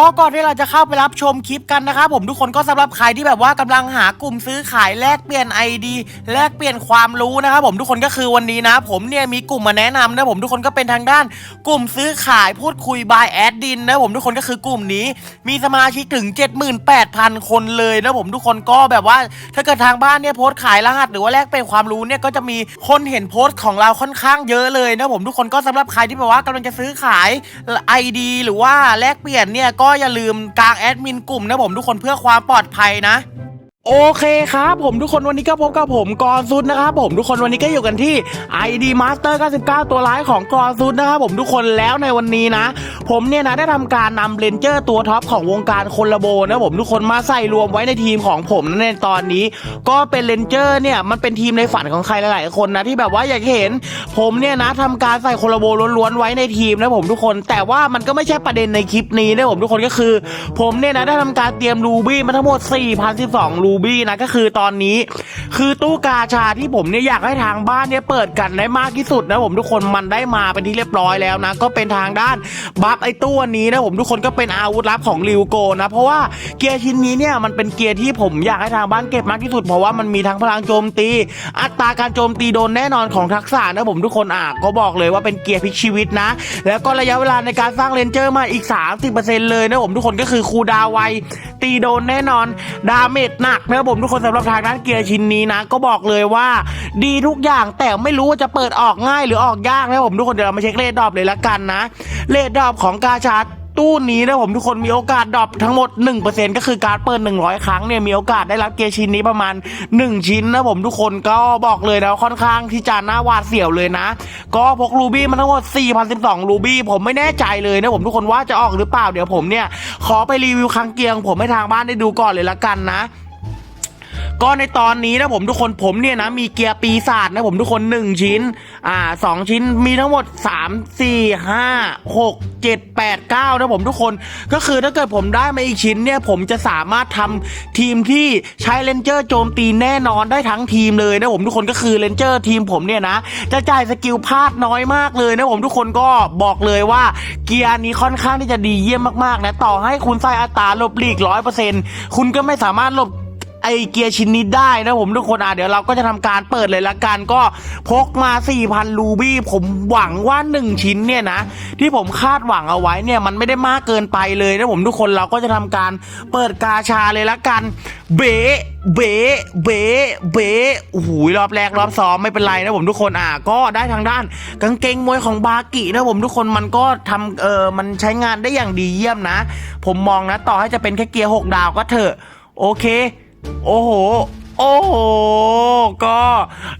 อ๋อก่อนที่เราจะเข้าไปรับชมคลิปกันนะครับผมทุกคนก็สำหรับใครที่แบบว่ากำลังหากลุ่มซื้อขายแลกเปลี่ยน ID แลกเปลี่ยนความรู้นะครับผมทุกคนก็คือวันนี้นะ ผมเนี่ยมีกลุ่มมาแนะนำนะผมทุกคนก็เป็นทางด้าน กลุ่มซื้อขายพูดคุยบายแอดดินนะผมทุกคนก็คือกลุ่มนี้ มีสมาชิกถึง 78,000 คนเลยนะผมทุกคนก็แบบว่า ถ้าเกิดทางบ้านเนี่ยโพสต์ขายรหัสหรือว่าแลกเปลี่ยนความรู้เนี่ยก็จะมีคนเห็นโพสต์ของเราค่อนข้างเยอะเลยนะผมทุกคนก็สำหรับใครที่แบบว่ากำลังจะซื้อขาย ID หรือว่าแลกเปลี่ยนเนี่ยก็็อย่าลืมกางแอดมินกลุ่มนะผมทุกคนเพื่อความปลอดภัยนะ โอเคครับผมทุกคนวันนี้ก็พบกับผมกอซุดนะครับผมทุกคนวันนี้ก็อยู่กันที่ ID Master 99 ตัวร้ายของกอซุดนะครับผมทุกคนแล้วในวันนี้นะ ผมเนี่ยนะได้ทำการนำเลนเจอร์ตัวท็อปของวงการคนละโบนะผมทุกคนมาใส่รวมไว้ในทีมของผมนะในตอนนี้ ก็เป็นเลนเจอร์เนี่ยมันเป็นทีมในฝันของใครหลายๆคนนะที่แบบว่าอยากเห็น ผมเนี่ยนะทำการใส่คนละโบล้วนๆไว้ในทีมนะผมทุกคน แต่ว่ามันก็ไม่ใช่ประเด็นในคลิปนี้นะผมทุกคนก็คือ ผมเนี่ยนะได้ทำการเตรียมรูบี้มาทั้งหมด 4,012รูบี้นะก็คือตอนนี้ คือตู้กาชาที่ผมเนี่ยอยากให้ทางบ้านเนี่ยเปิดกันได้มากที่สุดนะผมทุกคนมันได้มาเป็นที่เรียบร้อยแล้วนะ ก็เป็นทางด้านบัฟไอตู้อันนี้นะผมทุกคนก็เป็นอาวุธลับของริวโกนะ เพราะว่าเกียร์ชิ้นนี้เนี่ยมันเป็นเกียร์ที่ผมอยากให้ทางบ้านเก็บมากที่สุด เพราะว่ามันมีทั้งพลังโจมตี อัตราการโจมตีโดนแน่นอนของทักษะนะผมทุกคนอะก็บอกเลยว่าเป็นเกียร์พลิกชีวิตนะ แล้วก็ระยะเวลาในการสร้างเลนเจอร์มาอีก 30%เลยนะผมทุกคนก็คือคูดาวไวตีโดนแน่นอนดาเมจหนักนะผมทุกคนสำหรับทางด้านเกียร์ชิ้นนี้นะ ก็บอกเลยว่า ดีทุกอย่างแต่ไม่รู้ว่าจะเปิดออกง่ายหรือออกยากนะผมทุกคนเดี๋ยวเรามาเช็คเลดดรอปเลยละกันนะเลดดรอปของกาชาดตู้นี้นะผมทุกคนมีโอกาสดรอปทั้งหมด 1%ก็คือการเปิด 100 ครั้งเนี่ยมีโอกาสได้รับเกียร์ชิ้นนี้ประมาณ 1 ชิ้นนะผมทุกคนก็บอกเลยนะค่อนข้างที่จะน่าหวาดเสียวเลยนะ ก็พกรูบี้มาทั้งหมด 4,012 รูบี้ผมไม่แน่ใจเลยนะผมทุกคนว่าจะออกหรือเปล่าเดี๋ยวผมเนี่ย ขอไปรีวิวครั้งเกียง ผมให้ทางบ้านได้ดูก่อนเลยละกันนะ ก็ในตอนนี้นะผมทุกคนผมเนี่ยนะมีเกียร์ปีศาจนะผมทุกคน 1 ชิ้น อ่าสองชิ้นมีทั้งหมด 3 4 5 6 7 8 9นะผมทุกคนก็คือถ้าเกิดผมได้มาอีกชิ้นเนี่ย ผมจะสามารถทำทีมที่ใช้เลนเจอร์โจมตีแน่นอนได้ทั้งทีมเลยนะผมทุกคนก็คือเลนเจอร์ทีมผมเนี่ยนะ จะจ่ายสกิลพลาดน้อยมากเลยนะผมทุกคนก็บอกเลยว่าเกียร์นี้ค่อนข้างที่จะดีเยี่ยมมากๆนะต่อให้คุณใส่อัตราหลบหลีกร้อยเปอร์เซ็นต์คุณก็ไม่สามารถหลบ ไอเกียร์ชิ้นนี้ได้นะผมทุกคนอะเดี๋ยวเราก็จะทำการเปิดเลยละกันก็พกมา 4,000 รูบี้ผมหวังว่า 1 ชิ้นเนี่ยนะ ที่ผมคาดหวังเอาไว้เนี่ยมันไม่ได้มากเกินไปเลยนะผมทุกคนเราก็จะทำการเปิดกาชาเลยละกัน เบ๋เบ๋เบ๋เบ๋โอ้โหรอบแรกรอบซ้อมไม่เป็นไรนะผมทุกคนอะก็ได้ทางด้านกางเกงมวยของบากินะผมทุกคนมันก็ทำเออมันใช้งานได้อย่างดีเยี่ยมนะ ผมมองนะต่อให้จะเป็นแค่เกียร์หกดาวก็เถอะ โอเค โอ้โห โอ้โห ก็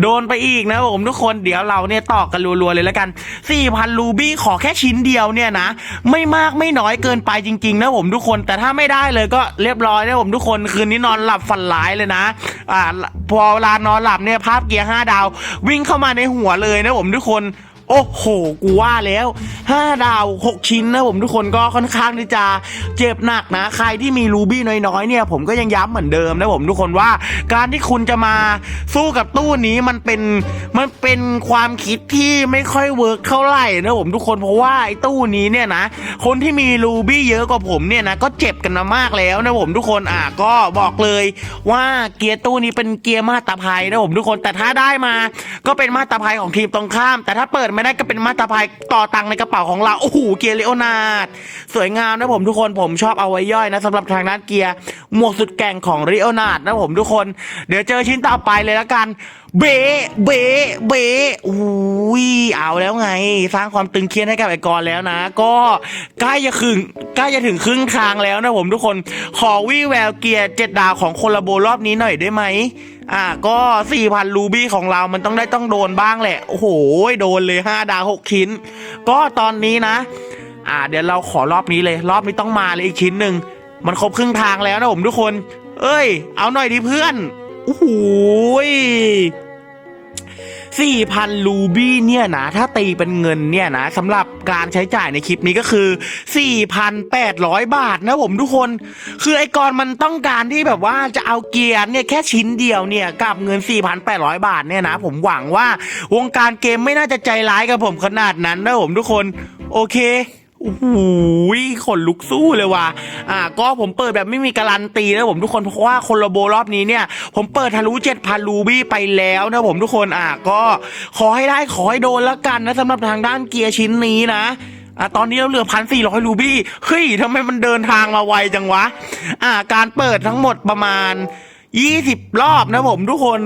โดนไปอีกนะผมทุกคนเดี๋ยวเราเนี่ยตอกันรัวๆเลยแล้วกัน 4,000 รูบี้ขอแค่ชิ้นเดียวเนี่ยนะ ไม่มากไม่น้อยเกินไปจริง ๆ นะผมทุกคนแต่ถ้าไม่ได้เลยก็เรียบร้อยนะผมทุกคนคืนนี้นอนหลับฝันร้ายเลยนะอ่าพอเวลานอนหลับเนี่ยภาพเกียร์5ดาว วิ่งเข้ามาในหัวเลยนะผมทุกคน โอ้โห กูว่าแล้ว 5 ดาว 6 ชิ้นนะผมทุกคนก็ค่อนข้างที่จะเจ็บหนักนะ ใครที่มีรูบี้น้อยๆเนี่ยผมก็ยังย้ำเหมือนเดิมนะผมทุกคนว่า การที่คุณจะมาสู้กับตู้นี้มันเป็นมันเป็นความคิดที่ไม่ค่อยเวิร์กเท่าไหร่นะผมทุกคนเพราะว่าไอ้ตู้นี้เนี่ยนะ คนที่มีรูบี้เยอะกว่าผมเนี่ยนะก็เจ็บกันมามากแล้วนะผมทุกคนอะก็บอกเลยว่าเกียร์ตู้นี้เป็นเกียร์มาตรภัยนะผมทุกคนแต่ถ้าได้มา ก็เป็นมาตรภัยของทีมตรงข้าม แต่ถ้าเปิดไม่ได้ก็เป็นมาตรภัยต่อตังในกระเป๋าของเรา โอ้โห เกียร์เลโอนาดสวยงามนะผมทุกคนผมชอบเอาไว้ย่อยนะสำหรับทางด้านเกียร์หมวกสุดแก่งของเลโอนาดนะผมทุกคน เดี๋ยวเจอชิ้นต่อไปเลยแล้วกัน เบ๋เบ๋เบ๋อุ้ยเอาแล้วไง สร้างความตึงเครียดให้กับไอกรแล้วนะ ก็ใกล้จะถึงใกล้จะถึงครึ่งทางแล้วนะผมทุกคนขอวี่แววเกียร์เจ็ดดาวของโคลาโบรอบนี้หน่อยได้ไหม อะก็สี่พันรูบี้ของเรามันต้องได้ต้องโดนบ้างแหละ โอ้โห โดนเลยห้าดาวหกชิ้น ก็ตอนนี้นะ อ่า เดี๋ยวเราขอรอบนี้เลย รอบนี้ต้องมาเลยอีกชิ้นหนึ่ง มันครบครึ่งทางแล้วนะผมทุกคน เอ้ย เอาหน่อยดิเพื่อนโอ้โห สี่พันรูบี้เนี่ยนะถ้าตีเป็นเงินเนี่ยนะสำหรับการใช้จ่ายในคลิปนี้ก็คือ 4,800 บาทนะผมทุกคน คือไอ้กรมันต้องการที่แบบว่าจะเอาเกียร์เนี่ยแค่ชิ้นเดียวเนี่ยกับเงิน 4,800 บาทเนี่ยนะผมหวังว่าวงการเกมไม่น่าจะใจร้ายกับผมขนาดนั้นนะผมทุกคน โอเค โอ้โหขนลุกสู้เลยว่ะ อ่า ก็ผมเปิดแบบไม่มีการันตีนะผมทุกคนเพราะว่าคนละโบรอบนี้เนี่ย ผมเปิดทะลุ7,000รูบี้ไปแล้วนะผมทุกคน อ่า ก็ขอให้ได้ขอให้โดนล้วกันนะสำหรับทางด้านเกียร์ชิ้นนี้นะอะตอนนี้เราเหลือพันสี่ร้อยรูบี้ เฮ้ยทำไมมันเดินทางมาไวจังวะ อ่า การเปิดทั้งหมดประมาณยี่สิบรอบนะผมทุกคน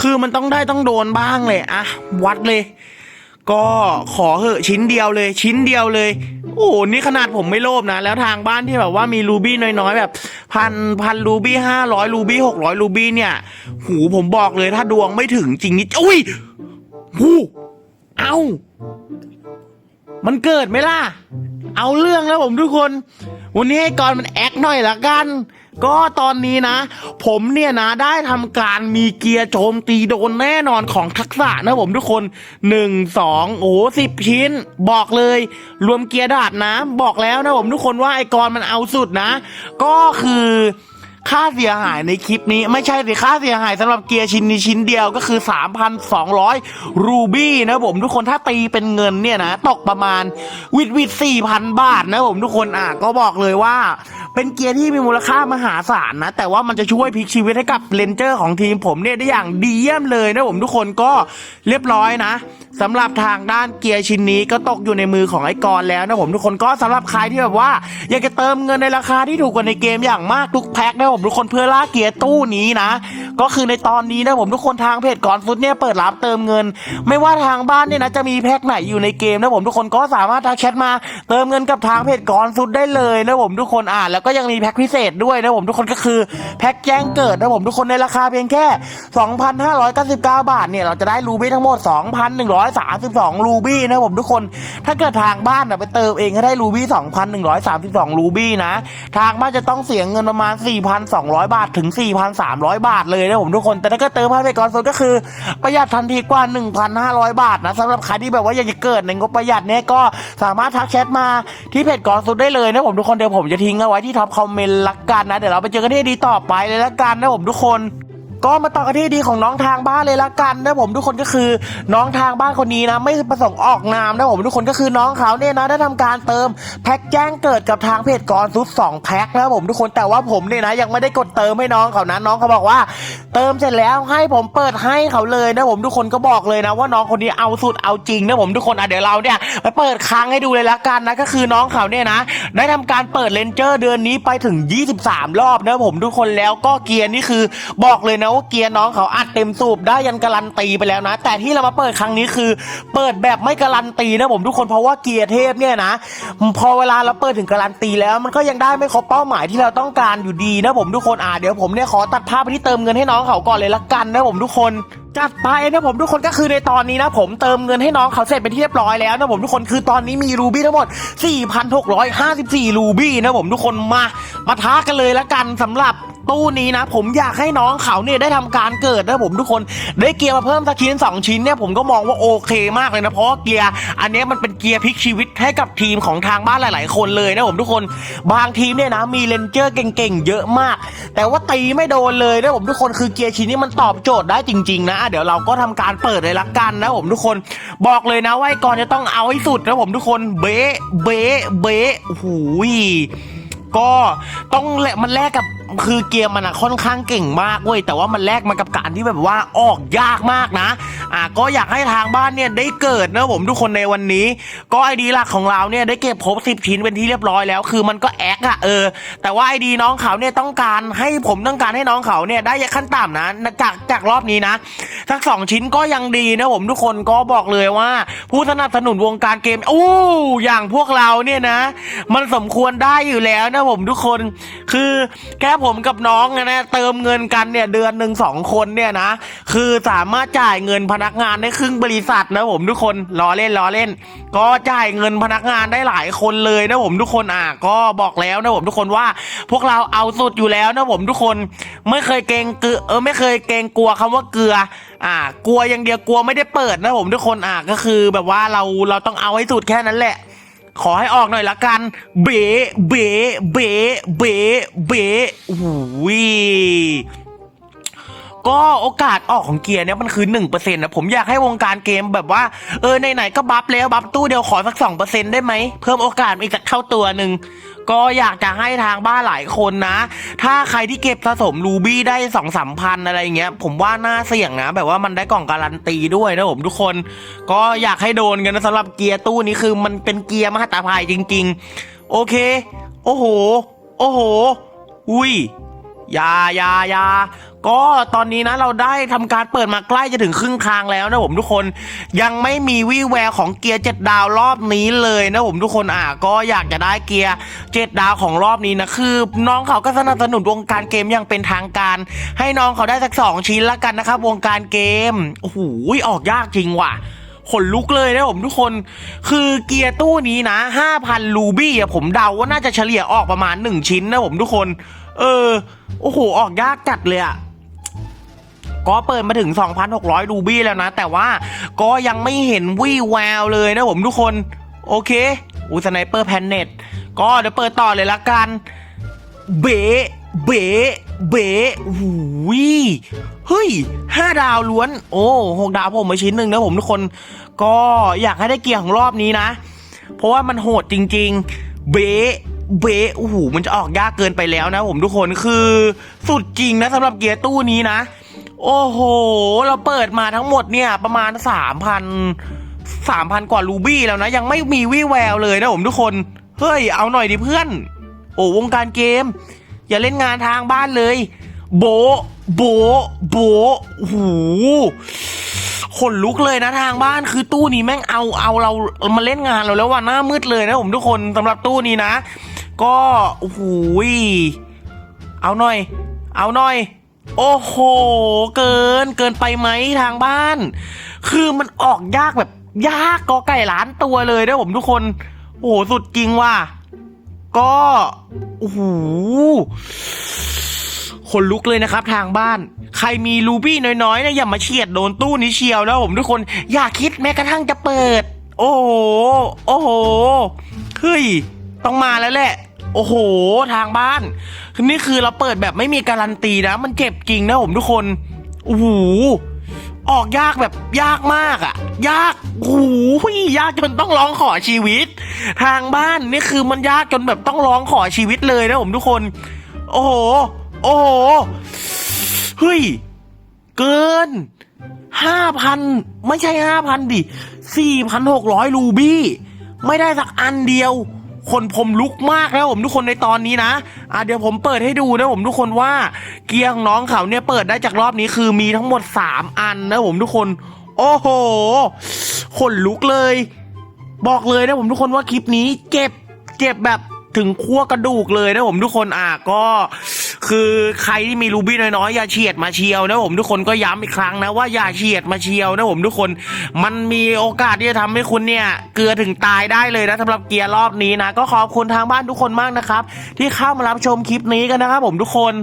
คือมันต้องได้ต้องโดนบ้างเลย อะ วัดเลย ก็ขอเหอะชิ้นเดียวเลย ชิ้นเดียวเลย โอ้โหนี่ขนาดผมไม่โลภนะ แล้วทางบ้านที่แบบว่ามีรูบี้น้อยๆ แบบพันพันรูบี้ห้าร้อยรูบี้หกร้อยรูบี้เนี่ย หูผมบอกเลยถ้าดวงไม่ถึงจริงนี่อุ้ยหูเอ้ามันเกิดไหมล่ะ เอาเรื่องแล้วผมทุกคน วันนี้ให้ก่อนมันแอคหน่อยละกัน ก็ตอนนี้นะ ผมเนี่ยนะได้ทำการมีเกียร์โจมตีโดนแน่นอนของทักษะนะผมทุกคนหนึ่งสองโอ้สิบชิ้น บอกเลย รวมเกียร์ดาบนะ บอกแล้วนะผมทุกคนว่าไอกรมันเอาสุดนะ ก็คือค่าเสียหายในคลิปนี้ไม่ใช่สิค่าเสียหายสำหรับเกียร์ชิ้นนี้ชิ้นเดียวก็คือ 3,200 รูบี้นะผมทุกคนถ้าตีเป็นเงินเนี่ยนะ ตกประมาณวิดวิด4,000 บาทนะผมทุกคนอะก็บอกเลยว่า เป็นเกียร์ที่มีมูลค่ามหาศาลนะ แต่ว่ามันจะช่วยพลิกชีวิตให้กับเลนเจอร์ของทีมผมเนี่ยได้อย่างดีเยี่ยมเลยนะผมทุกคนก็เรียบร้อยนะสำหรับทางด้านเกียร์ชิ้นนี้ก็ตกอยู่ในมือของไอ้กรแล้วนะผมทุกคนก็สำหรับใครที่แบบว่า อยากจะเติมเงินในราคาที่ถูกกว่าในเกมอย่างมากทุกแพ็คนะผมทุกคนเพื่อล่าเกียร์ตู้นี้นะ ก็คือในตอนนี้นะผมทุกคนทางเพจก่อนฟุตเนี่ยเปิดรับเติมเงิน ไม่ว่าทางบ้านเนี่ยนะจะมีแพ็คไหนอยู่ในเกมนะผมทุกคนก็สามารถทักแชทมา เติมเงินกับทางเพจก่อนฟุตได้เลยนะผมทุกคนอ่านแล้วก็ยังมีแพ็คพิเศษด้วยนะผมทุกคนก็คือแพ็คแจ้งเกิดนะผมทุกคนในราคาเพียงแค่ 2,599 บาทเนี่ยเราจะได้รูบี้ทั้งหมด 2,132 รูบี้นะผมทุกคน ถ้าเกิดทางบ้านน่ะไปเติมเองก็ได้รูบี้ 2,132 รูบี้นะ ทางบ้านจะต้องเสียเงินประมาณ 4,200 บาทถึง 4,300 บาทเลยนะผมทุกคนแต่ถ้าเกิดเติมผ่านไปก่อนโซนก็คือประหยัดทันทีกว่า 1,500 บาทนะสำหรับใครที่แบบว่าอยากจะเกิดในงบประหยัดเนี่ยก็สามารถทักแชทมาที่เพจก่อนสุดได้เลยนะผมทุกคนเดี๋ยวผมจะทิ้งเอาไว้ที่ท็อปคอมเมนต์ละกันนะ เดี๋ยวเราไปเจอกันที่ดีต่อไปเลยละกันนะผมทุกคน ก็มาต่อกันที่ดีของน้องทางบ้านเลยละกันนะผมทุกคนก็คือน้องทางบ้านคนนี้นะ ไม่ประสงค์ออกนามนะผมทุกคนก็คือน้องเขาเนี่ยนะได้ทำการเติมแพ็กแจ้งเกิดกับทางเพจกรซุด2แพ็คนะผมทุกคนแต่ว่าผมเนี่ยนะยังไม่ได้กดเติมให้น้องเขานะน้องเขาบอกว่า เติมเสร็จแล้วให้ผมเปิดให้เขาเลยนะผมทุกคนก็บอกเลยนะว่าน้องคนนี้เอาสุดเอาจริงนะผมทุกคนอะเดี๋ยวเราเนี่ยไปเปิดค้างให้ดูเลยละกันนะก็คือน้องเขาเนี่ยนะ ได้ทำการเปิดเลนเจอร์เดือนนี้ไปถึง 23 รอบนะผมทุกคนแล้วก็เกียร์นี่คือบอกเลยนะว่าเกียร์น้องเขาอัดเต็มสูบได้ยันการันตีไปแล้วนะ แต่ที่เรามาเปิดครั้งนี้คือ เปิดแบบไม่การันตีนะผมทุกคนเพราะว่าเกียร์เทพเนี่ยนะ พอเวลาเราเปิดถึงการันตีแล้วมันก็ยังได้ไม่ครบเป้าหมายที่เราต้องการอยู่ดีนะผมทุกคนอ่าเดี๋ยวผมเนี่ยขอตัดภาพไปที่เติมเงินให้น้องเขาก่อนเลยละกันนะผมทุกคนจัดไปนะผมทุกคนก็คือในตอนนี้นะผมเติมเงินให้น้องเขาเสร็จเป็นที่เรียบร้อยแล้วนะผมทุกคนคือตอนนี้มีรูบี้ทั้งหมด 4,654 รูบี้นะผมทุกคนมามาท้ากันเลยละกันสำหรับ ตู้นี้นะ ผมอยากให้น้องเขาเนี่ยได้ทำการเกิดนะผมทุกคนได้เกียร์มาเพิ่มสักชิ้นสองชิ้นเนี่ยผมก็มองว่าโอเคมากเลยนะเพราะาเกียร์อันนี้มันเป็นเกียร์พลิกชีวิตให้กับทีมของทางบ้านหลาย ๆ คนเลยนะผมทุกคนบางทีมเนี่ยนะมีเลนเจอร์เก่งๆเยอะมาก แต่ว่าตีไม่โดนเลยนะผมทุกคนคือเกียร์ชิ้นนี้มันตอบโจทย์ได้จริง ๆ นะ เดี๋ยวเราก็ทำการเปิดเลยละกันนะผมทุกคนบอกเลยนะว่าไอ้ก่อนจะต้องเอาให้สุดนะผมทุกคนเบ๊ะเบ๊ะเบ๊ะโอ้โหก็ต้องแลกมันแลกกับ คือเกียร์มันอะค่อนข้างเก่งมากเว้ยแต่ว่ามันแลกมากับการที่แบบว่าออกยากมากนะอะก็อยากให้ทางบ้านเนี่ยได้เกิดนะผมทุกคนในวันนี้ ก็ไอดีหลักของเราเนี่ยได้เก็บครบสิบชิ้นเป็นที่เรียบร้อยแล้ว คือมันก็แอคอะเออ แต่ว่าไอดีน้องเขาเนี่ยต้องการให้ผมต้องการให้น้องเขาเนี่ยได้ขั้นต่ำนะจากจากรอบนี้นะสักสองชิ้นก็ยังดีนะผมทุกคนก็บอกเลยว่า ผู้สนับสนุนวงการเกมโอ้อย่างพวกเราเนี่ยนะ มันสมควรได้อยู่แล้วนะผมทุกคน คือแค่ผมกับน้องนะเติมเงินกันเนี่ยเดือนหนึ่งสองคนเนี่ยนะ คือสามารถจ่ายเงินพนักงานได้ครึ่งบริษัทนะผมทุกคนล้อเล่นล้อเล่น ก็จ่ายเงินพนักงานได้หลายคนเลยนะผมทุกคนอะก็บอกแล้วนะผมทุกคนว่า พวกเราเอาสุดอยู่แล้วนะผมทุกคนไม่เคยเกรงเกลือเออไม่เคยเกรงกลัวคำว่าเกลือ อ่า กลัวอย่างเดียวกลัวไม่ได้เปิดนะผมทุกคนอะก็คือแบบว่าเราเราต้องเอาให้สุดแค่นั้นแหละ ขอให้ออกหน่อยละกัน เบ๋เบ๋เบ๋เบ๋เบ๋โอ้ย ก็โอกาสออกของเกียร์เนี่ยมันคือ1%นะผมอยากให้วงการเกมแบบว่าเออไหนๆก็บัฟแล้วบัฟตู้เดียวขอสัก 2%ได้ไหมเพิ่มโอกาสอีกสักเท่าตัวหนึ่งก็อยากจะให้ทางบ้านหลายคนนะ ถ้าใครที่เก็บสะสมรูบี้ได้สองสามพันอะไรเงี้ย ผมว่าน่าเสี่ยงนะ แบบว่ามันได้กล่องการันตีด้วยนะผมทุกคน ก็อยากให้โดนกันนะสำหรับเกียร์ตู้นี้คือมันเป็นเกียร์มหาตาภัยจริง ๆ โอเค โอ้โห โอ้โห อุ้ยยายายา ก็ตอนนี้นะเราได้ทำการเปิดมาใกล้จะถึงครึ่งทางแล้วนะผมทุกคนยังไม่มีวี่แววของเกียร์เจ็ดดาวรอบนี้เลยนะผมทุกคนอะก็อยากจะได้เกียร์เจ็ดดาวของรอบนี้นะคือ น้องเขาก็สนับสนุนวงการเกมอย่างเป็นทางการ ให้น้องเขาได้สักสองชิ้นละกันนะครับวงการเกมโอ้โหออกยากจริงว่ะขนลุกเลยนะผมทุกคน คือเกียร์ตู้นี้นะ 5,000ลูบี้อะผมเดาว่าน่าจะเฉลี่ยออกประมาณ 1 ชิ้นนะผมทุกคน เออ โอ้โห ออกยากจัดเลยอะ ก็เปิดมาถึง 2,600ลูบี้แล้วนะ แต่ว่าก็ยังไม่เห็นวี่แววเลยนะผมทุกคน โอเค อูสไนเปอร์แพนเน็ตก็เดี๋ยวเปิดต่อเลยละกัน เบ๋เบ๋เบ๋หูยเฮ้ยห้าดาวล้วน โอ้หกดาวผมมาชิ้นหนึ่งนะผมทุกคน ก็อยากให้ได้เกียร์ของรอบนี้นะ เพราะว่ามันโหดจริง ๆ เบ๋เบ๋โอ้โหมันจะออกยากเกินไปแล้วนะผมทุกคนคือสุดจริงนะสำหรับเกียร์ตู้นี้นะ โอ้โห เราเปิดมาทั้งหมดเนี่ยประมาณสามพันสามพันกว่ารูบี้แล้วนะ ยังไม่มีวี่แววเลยนะผมทุกคน เฮ้ย เอาหน่อยดิเพื่อน โอ้วงการเกม อย่าเล่นงานทางบ้านเลย โบ โบ โบะโหขนลุกเลยนะทางบ้านคือตู้นี้แม่งเอาเอาเรามาเล่นงานเราแล้วว่าหน้ามืดเลยนะผมทุกคนสำหรับตู้นี้นะ ก็โอ้โหเอาหน่อย เอาหน่อย โอ้โห เกินเกินไปไหมทางบ้าน คือมันออกยากแบบยากกอไก่ล้านตัวเลยนะผมทุกคน โอ้โห สุดจริงว่ะ ก็ โอ้โหคนลุกเลยนะครับทางบ้าน ใครมีรูบี้น้อยๆนะอย่ามาเฉียดโดนตู้นี้เชียวนะผมทุกคนอย่าคิดแม้กระทั่งจะเปิด โอ้โห โอ้โห เฮ้ย ต้องมาแล้วแหละ โอ้โห ทางบ้าน นี่คือเราเปิดแบบไม่มีการันตีนะ มันเจ็บจริงนะผมทุกคน โอ้โห ออกยากแบบยากมากอะยากโอ้โหยากจนต้องร้องขอชีวิต ทางบ้านนี่คือมันยากจนแบบต้องร้องขอชีวิตเลยนะผมทุกคน โอ้โห โอ้โห เฮ้ย เกินห้าพันไม่ใช่ห้าพันดิสี่พันหกร้อยรูบี้ ไม่ได้สักอันเดียว คนผมลุกมากแล้วผมทุกคนในตอนนี้นะอะเดี๋ยวผมเปิดให้ดูนะผมทุกคนว่าเกียร์ของน้องเขาเนี่ยเปิดได้จากรอบนี้คือมีทั้งหมดสามอันนะผมทุกคน โอ้โหขนลุกเลย บอกเลยนะผมทุกคนว่าคลิปนี้เจ็บเจ็บแบบถึงขั้วกระดูกเลยนะผมทุกคนอะก็ คือใครที่มีรูบี้น้อยๆอย่าเฉียดมาเชียวนะผมทุกคนก็ย้ำอีกครั้งนะว่าอย่าเฉียดมาเชียวนะผมทุกคน มันมีโอกาสที่จะทำให้คุณเนี่ยเกลือถึงตายได้เลยนะสำหรับเกียร์รอบนี้นะก็ขอบคุณทางบ้านทุกคนมากนะครับ ที่เข้ามารับชมคลิปนี้กันนะครับผมทุกคน